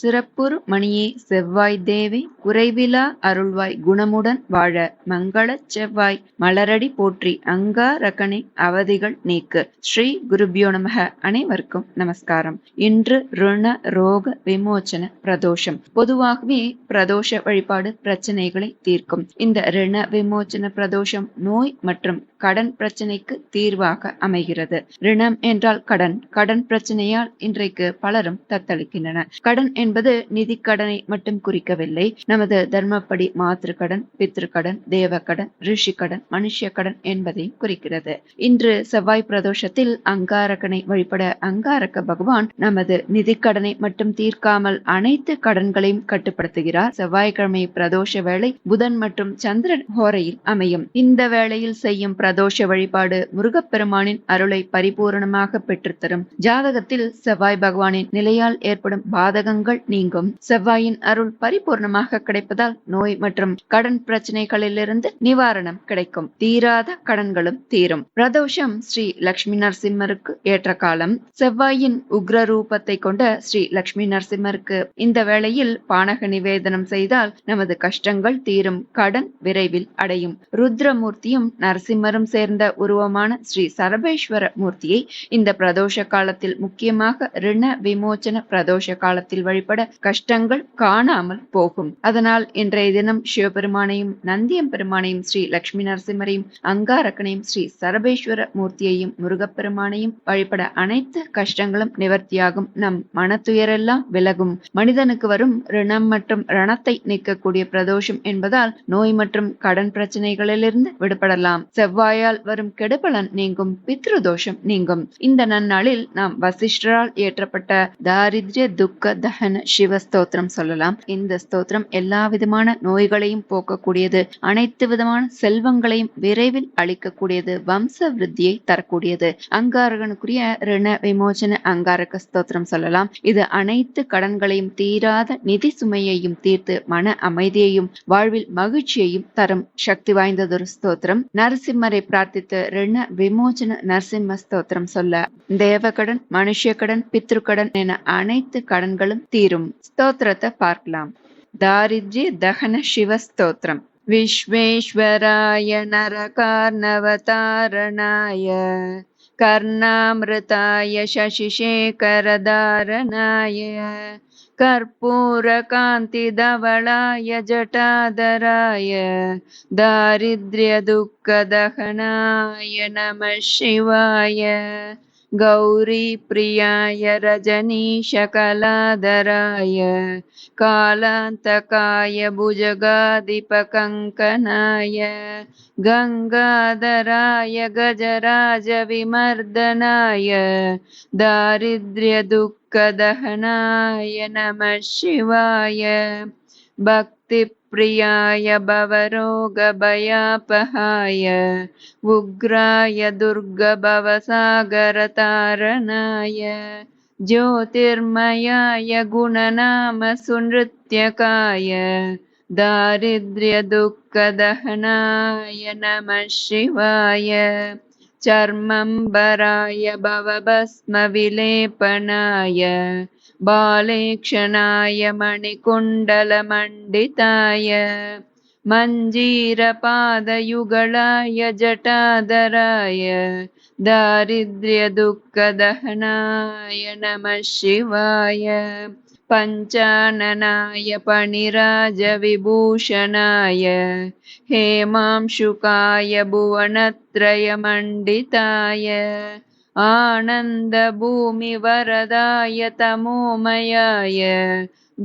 சிறப்புறு மணியே செவ்வாய் தேவி குறைவிலா அருள்வாய் குணமுடன் வாழ மங்களச் செவ்வாய். மலரடி போற்றி அங்காரகனை அவதிகள் நீக்கு. ஸ்ரீ குருபியோ நமக. அனைவருக்கும் நமஸ்காரம். இன்று ருண ரோக விமோச்சன பிரதோஷம். பொதுவாகவே பிரதோஷ வழிபாடு பிரச்சனைகளை தீர்க்கும். இந்த ரிண விமோச்சன பிரதோஷம் நோய் மற்றும் கடன் பிரச்சனைக்கு தீர்வாக அமைகிறது. ரிணம் என்றால் கடன். கடன் பிரச்சனையால் இன்றைக்கு பலரும் தத்தளிக்கின்றன கடன் என்பது நிதி கடனை மட்டும் குறிக்கவில்லை. நமது தர்மப்படி மாத்திரு பித்திருக்கடன் தேவக்கடன் ரிஷிக்கடன் தேவ மனுஷ கடன் என்பதையும் குறிக்கிறது. இன்று செவ்வாய் பிரதோஷத்தில் அங்காரகனை வழிபட அங்காரக பகவான் நமது நிதி கடனை மட்டும் தீர்க்காமல் அனைத்து கடன்களையும் கட்டுப்படுத்துகிறார். செவ்வாய்க்கிழமை பிரதோஷ வேளை புதன் மற்றும் சந்திரன் ஹோரையில் அமையும். இந்த வேளையில் செய்யும் பிரதோஷ வழிபாடு முருகப்பெருமானின் அருளை பரிபூரணமாக பெற்றுத்தரும். ஜாதகத்தில் செவ்வாய் பகவானின் நிலையால் ஏற்படும் பாதகங்கள் நீங்கும். செவ்வாயின் அருள் பரிபூர்ணமாக கிடைப்பதால் நோய் மற்றும் கடன் பிரச்சனைகளிலிருந்து நிவாரணம் கிடைக்கும். தீராத கடன்களும் தீரும். பிரதோஷம் ஸ்ரீ லக்ஷ்மி நரசிம்மருக்கு ஏற்ற காலம். செவ்வாயின் உக்ர ரூபத்தை கொண்ட ஸ்ரீ லக்ஷ்மி நரசிம்மருக்கு இந்த வேளையில் பானக நிவேதனம் செய்தால் நமது கஷ்டங்கள் தீரும். கடன் விரைவில் அடையும். ருத்ரமூர்த்தியும் நரசிம்மரும் சேர்ந்த உருவமான ஸ்ரீ சரபேஸ்வர மூர்த்தியை இந்த பிரதோஷ காலத்தில் முக்கியமாக ரிண விமோச்சன பிரதோஷ காலத்தில் வழிபட கஷ்டங்கள் காணாமல் போகும். அதனால் இன்றைய தினம் சிவபெருமானையும் நந்தியம் பெருமானையும் ஸ்ரீ லட்சுமி நரசிம்மரையும் அங்காரக்கனையும் ஸ்ரீ சரபேஸ்வர மூர்த்தியையும் முருகப்பெருமானையும் வழிபட அனைத்து கஷ்டங்களும் நிவர்த்தியாகும். நம் மனத்துயரெல்லாம் விலகும். மனிதனுக்கு வரும் ரிணம் மற்றும் ரணத்தை நீக்கக்கூடிய பிரதோஷம் என்பதால் நோய் மற்றும் கடன் பிரச்சனைகளிலிருந்து விடுபடலாம். செவ்வாயால் வரும் கெடுபலன் நீங்கும் பித்ரு தோஷம் நீங்கும். இந்த நன்னாளில் நாம் வசிஷ்டரால் இயற்றப்பட்ட தாரித்ய துக்க தகன சிவ ஸ்தோத்திரம் சொல்லலாம். இந்த ஸ்தோத்திரம் எல்லா விதமான நோய்களையும் போக்கக்கூடியது. அனைத்து விதமான செல்வங்களையும் விரைவில் அளிக்கக்கூடியது. வம்ச விருத்தியை தரக்கூடியது. அங்காரகனுக்குரிய ரிண விமோசன அங்காரக ஸ்தோத்திரம் சொல்லலாம். இது அனைத்து கடன்களையும் தீராத நிதி சுமையையும் தீர்த்து மன அமைதியையும் வாழ்வில் மகிழ்ச்சியையும் தரும் சக்தி வாய்ந்ததொரு ஸ்தோத்திரம். நரசிம்மரை பிரார்த்தித்து ரிண விமோச்சன நரசிம்ம ஸ்தோத்திரம் சொல்ல. தேவகடன் மனுஷ கடன் பித்ருக்கடன் என அனைத்து கடன்களும் தீ தீரும் ஸ்தோத்திரத்தை பார்க்கலாம் தாரித்ய தகன சிவ ஸ்தோத்திரம் विश्वेश्वराय नरकार्णवतारणाय कर्णामृताय शशिशेखरधारणाय कर्पूरकान्तिधवलाय जटाधराय दारिद्र्यदुःखदहनाय नमः शिवाय गौरीप्रियाय रजनीशकलाधराय कालान्तकाय भुजगाधिपकङ्कनाय गङ्गाधराय गजराजविमर्दनाय दारिद्र्यदुःखदहनाय नमः शिवाय भक्तिप्रियाय भवरोगभयापहाय उग्राय दुर्गभवसागरतारणाय ज्योतिर्मयाय गुणनामसुनृत्यकाय दारिद्र्यदुःखदहनाय नमः शिवाय चर्मम्बराय भवभस्मविलेपनाय बालेक्षणाय मणिकुण्डलमण्डिताय मञ्जीरपादयुगलाय जटाधराय दारिद्र्यदुःखदहनाय नमः शिवाय पञ्चाननाय पणिराजविभूषणाय हेमांशुकाय भुवनत्रयमण्डिताय आनन्दभूमिवरदाय तमोमयाय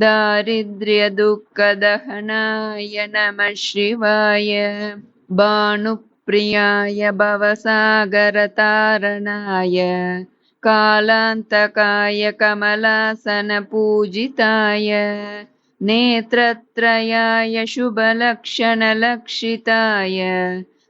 दारिद्र्यदुःखदहनाय नमः शिवाय। भानुप्रियाय भवसागरतारणाय कालान्तकाय कमलासनपूजिताय नेत्रत्रयाय शुभलक्षणलक्षिताय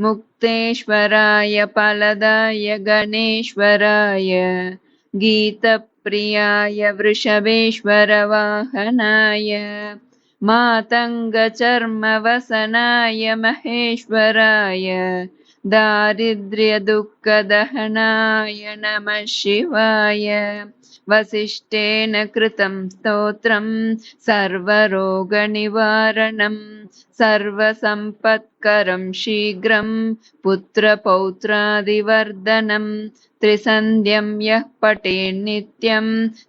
मुक्तेश्वराय फलदाय गणेश्वराय गीतप्रियाय वृषभेश्वरवाहनाय मातङ्गचर्मवसनाय महेश्वराय दारिद्र्यदुःखदहनाय नमः शिवाय। वसिष्ठेन कृतं स्तोत्रं सर्वरोगनिवारणं सर्वसम्पत्करं शीघ्रं पुत्रपौत्रादिवर्धनं त्रिसन्ध्यं यः पटेन्नित्यं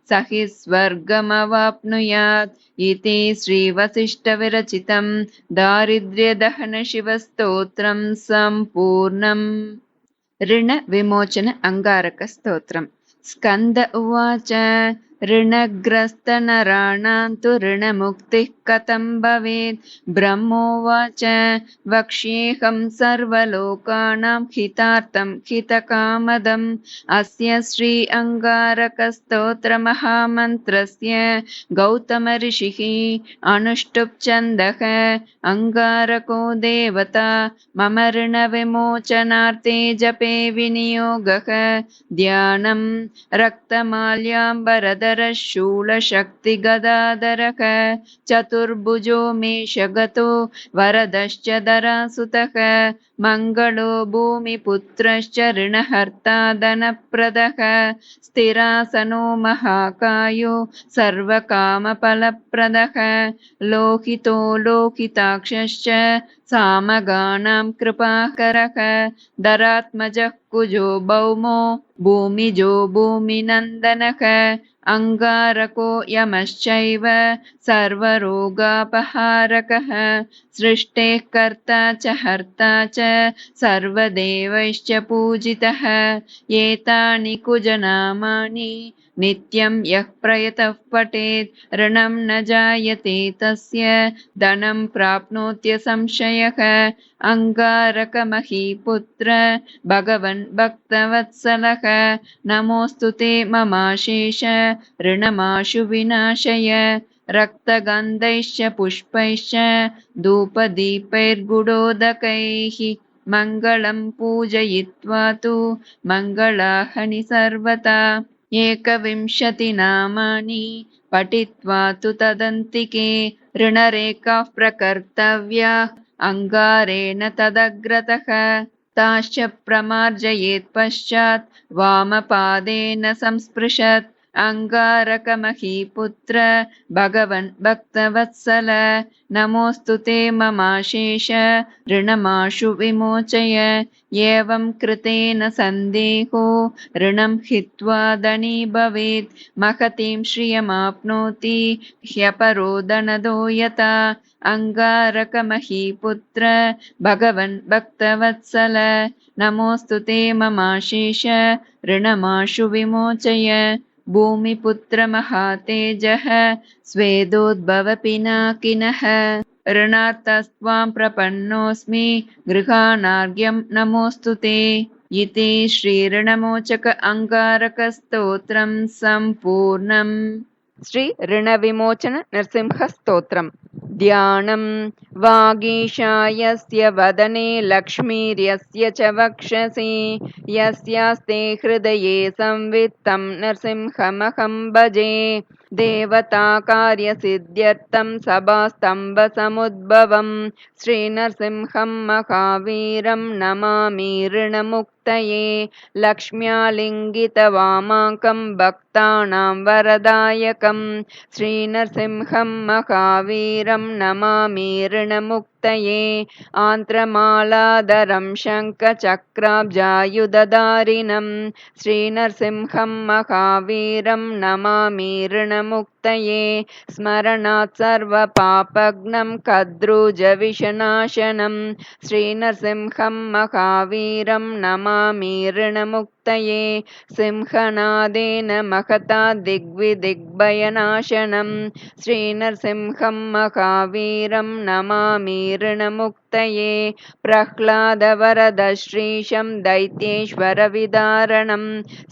स हि स्वर्गमवाप्नुयात् इति श्रीवसिष्ठविरचितं दारिद्र्यदहनशिवस्तोत्रं सम्पूर्णम् ऋणविमोचन अङ्गारकस्तोत्रम् स्कन्द उवाच ऋणग्रस्तनराणां तु ऋणमुक्तिः कथं भवेत्? ब्रह्मोवाच, वक्ष्येऽहं सर्वलोकानां हितार्थं हितकामदम्। अस्य श्री अङ्गारकस्तोत्रमहामन्त्रस्य गौतमऋषिः अनुष्टुप्छन्दः, अङ्गारको देवता, मम ऋणविमोचनार्थे जपे विनियोगः। ध्यानं रक्तमाल्याम्बरधरः शूलशक्तिगदाधरः चतुर्भुजो मेषगतो, वरदश्च दरासुतः मङ्गलो भूमिपुत्रश्च ऋणहर्ता धनप्रदः स्थिरासनो महाकायो सर्वकामफलप्रदः लोहितो लोकिताक्षश्च सामगानां कृपाकरः दरात्मजः कुजो भौमो भूमिजो भूमिनन्दनः अङ्गारको यमश्चैव सर्वरोगापहारकः, सृष्टेः कर्ता च हर्ता च सर्वदेवैश्च पूजितः, एतानि नित्यं यः प्रयतः पठेत् ऋणं न जायते तस्य धनं प्राप्नोत्यसंशयः अङ्गारकमहीपुत्र भगवन् भक्तवत्सलः नमोऽस्तु ते ममाशेष ऋणमाशु विनाशय। रक्तगन्धैश्च पुष्पैश्च धूपदीपैर्गुडोदकैः मङ्गलं पूजयित्वा तु मङ्गलाहनि सर्वथा एकविंशतिनामानि पठित्वा तु तदन्तिके ऋणरेखाः प्रकर्तव्या अङ्गारेण तदग्रतः ताश्च प्रमार्जयेत् पश्चात् वामपादेन संस्पृशत् अङ्गारकमहीपुत्र भगवन् भक्तवत्सल। नमोऽस्तु ते ममाशेष। ऋणमाशु विमोचय। एवं कृतेन सन्देहो। ऋणं हित्वा धनी भवेत्। महतीं श्रियमाप्नोति। ह्यपरो धनदो यथा। अङ्गारकमहीपुत्र भगवन् भक्तवत्सल। नमोऽस्तु ते ममाशेष। ऋणमाशु विमोचय भूमिपुत्रमहातेजः स्वेदोद्भवपिनाकिनः ऋणात्तस्त्वां प्रपन्नोऽस्मि गृहाणार्घ्यं नमोऽस्तु ते। इति श्रीऋणमोचक अङ्गारकस्तोत्रं सम्पूर्णम्। श्री ऋणविमोचन नृसिंहस्तोत्रम् ध्यानं वागीशायस्य वदने लक्ष्मीर्यस्य च वक्षसि यस्यास्ते हृदये संवित्तं नृसिंहमहं भजे। देवताकार्यसिद्ध्यर्थं सभास्तम्भसमुद्भवं श्रीनरसिंहं महावीरं नमामि ऋणमुक्तये लक्ष्म्यालिङ्गितवामाकं भक्तानां वरदायकं। श्रीनरसिंहं महावीरं नमामि ऋणमुक्तये। आन्त्रमालाधरं शङ्खचक्राब्जायुधधारिणं श्रीनरसिंहं महावीरं नमामि ऋणमुक्तये। स्मरणात् सर्वपापघ्नं कद्रुजविषनाशनं। श्रीनरसिंहं महावीरं नमामि ऋणमुक्तये सिंहनादेन महता दिग्विदिग्भयनाशनं श्रीनरसिंहं महावीरं नमामि ऋणमुक् ऋणमुक्तये प्रह्लादवरदश्रीशं दैत्येश्वरविदारणं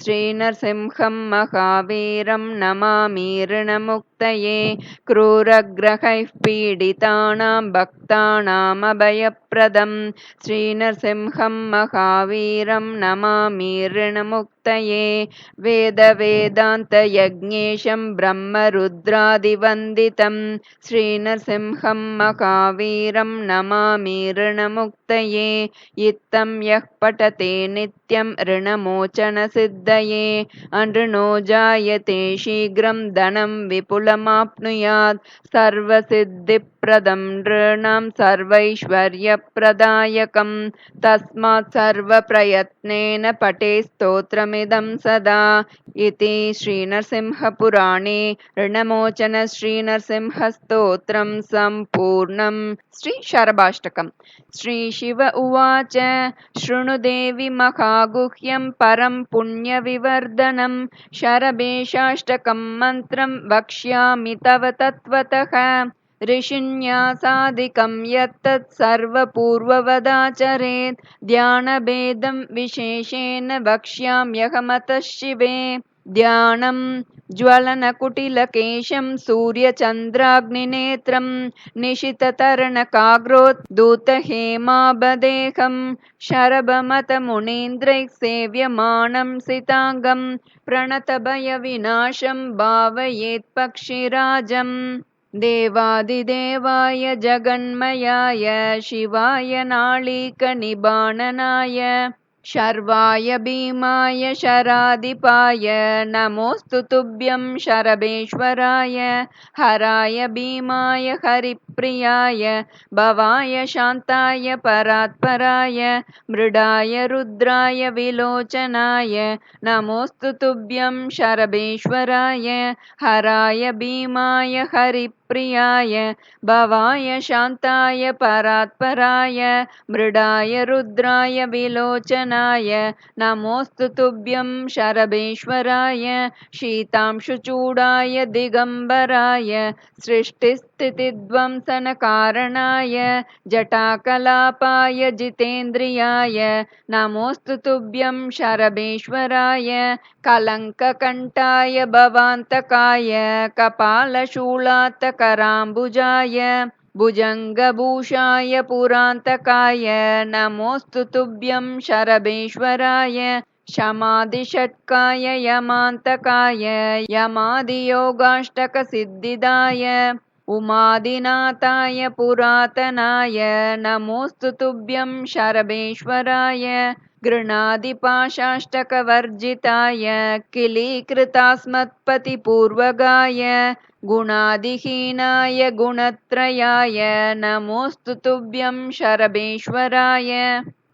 श्रीनरसिंहं महावीरं नमामि ऋणमुक्तये क्रूरग्रहैः पीडितानां भक्तानामभयप्रदं श्रीनरसिंहं महावीरं नमामि ऋणमुक्तये वेदवेदान्तयज्ञेशं ब्रह्मरुद्रादिवन्दितं श्रीनरसिंहं महावीरं नमामि ऋणमुक्तये इत्थं यः पठते नित्यं ऋणमोचनसिद्धये अनृणो जायते शीघ्रं धनं विपुलमाप्नुयात् सर्वसिद्धिप्रदं नृणां सर्वैश्वर्यप्रदायकं तस्मात् सर्वप्रयत्नेन पठे सदा इति श्रीनरसिंहपुराणे ऋणमोचनश्रीनरसिंहस्तोत्रं सम्पूर्णम् श्रीशरभाष्टकम्। श्रीशिव उवाच शृणु देवि महागुह्यं परं पुण्यविवर्धनं शरभेशाष्टकं मन्त्रं वक्ष्यामि तव तत्त्वतः ऋषिन्यासादिकं यत्तत् सर्वपूर्ववदाचरेत्। ध्यानभेदं विशेषेण वक्ष्याम्यहमतः शिवे। ध्यानं ज्वलनकुटिलकेशं सूर्यचन्द्राग्निनेत्रं निशिततरणकाग्रोद्दूतहेमाबदेहं शरभमतमुनीन्द्रैः सेव्यमानं सिताङ्गं प्रणतभयविनाशं भावयेत्पक्षिराजम् देवादिदेवाय जगन्मयाय शिवाय नाळीकनिबाणनाय शर्वाय भीमाय शराधिपाय नमोऽस्तु तुभ्यं शरभेश्वराय हराय भीमाय हरिप्रियाय भवाय शान्ताय परात्पराय मृडाय रुद्राय विलोचनाय नमोऽस्तु तुभ्यं शरभेश्वराय हराय भीमाय हरिप्रियाय भवाय शान्ताय परात्पराय मृडाय रुद्राय विलोचनाय नमोऽस्तु तुभ्यं शरभेश्वराय शीतांशुचूडाय दिगम्बराय सृष्टिस्थितिध्वंसनकारणाय जटाकलापाय जितेन्द्रियाय नमोऽस्तु तुभ्यं शरभेश्वराय कलङ्ककण्ठाय भवान्तकाय कपालशूलात्तकराम्बुजाय भुजङ्गभूषाय पुरान्तकाय नमोऽस्तु तुभ्यं शरभेश्वराय शमादिषट्काय यमान्तकाय यमादियोगाष्टकसिद्धिदाय उमादिनाथाय पुरातनाय नमोऽस्तु तुभ्यं शरभेश्वराय गृणादिपाशाष्टकवर्जिताय किलीकृतास्मत्पतिपूर्वगाय गुणादिहीनाय गुणत्रयाय नमोऽस्तु तुभ्यं शरभेश्वराय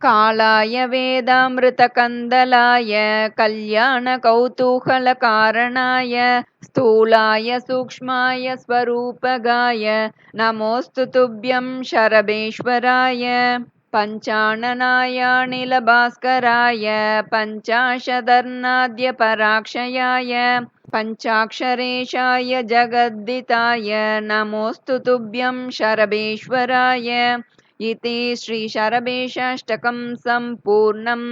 कालाय वेदामृतकन्दलाय कल्याणकौतूहलकारणाय स्थूलाय सूक्ष्माय स्वरूपगाय नमोऽस्तु तुभ्यं शरभेश्वराय पञ्चाननायानिलभास्कराय पञ्चाशदर्नाद्यपराक्षयाय पञ्चाक्षरेशाय जगद्दिताय नमोऽस्तु तुभ्यं शरभेश्वराय इति श्रीशरभेशाष्टकं सम्पूर्णं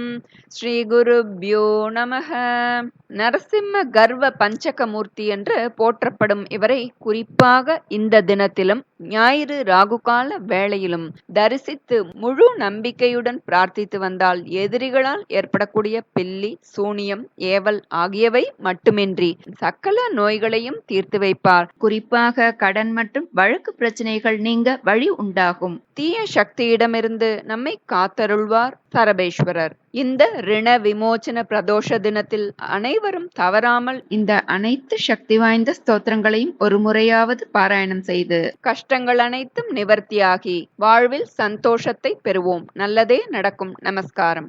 ஸ்ரீகுருப்யோ நமக நரசிம்ம கர்வ பஞ்சகமூர்த்தி என்று போற்றப்படும் இவரை குறிப்பாக இந்த தினத்திலும் ஞாயிறு ராகுகால வேளையிலும் தரிசித்து முழு நம்பிக்கையுடன் பிரார்த்தித்து வந்தால் எதிரிகளால் ஏற்படக்கூடிய பில்லி சூனியம் ஏவல் ஆகியவை மட்டுமின்றி சக்கல நோய்களையும் தீர்த்து வைப்பார் குறிப்பாக கடன் மற்றும் வழக்கு பிரச்சனைகள் நீங்க வழி உண்டாகும் தீய சக்தியிடமிருந்து நம்மை காத்தருள்வார் சரபேஸ்வரர். இந்த ரிண விமோச்சன பிரதோஷ தினத்தில் அனைவரும் தவறாமல் இந்த அனைத்து சக்தி வாய்ந்த ஸ்தோத்திரங்களையும் ஒரு முறையாவது பாராயணம் செய்து கஷ்டங்கள் அனைத்தும் நிவர்த்தியாகி வாழ்வில் சந்தோஷத்தை பெறுவோம். நல்லதே நடக்கும். நமஸ்காரம்.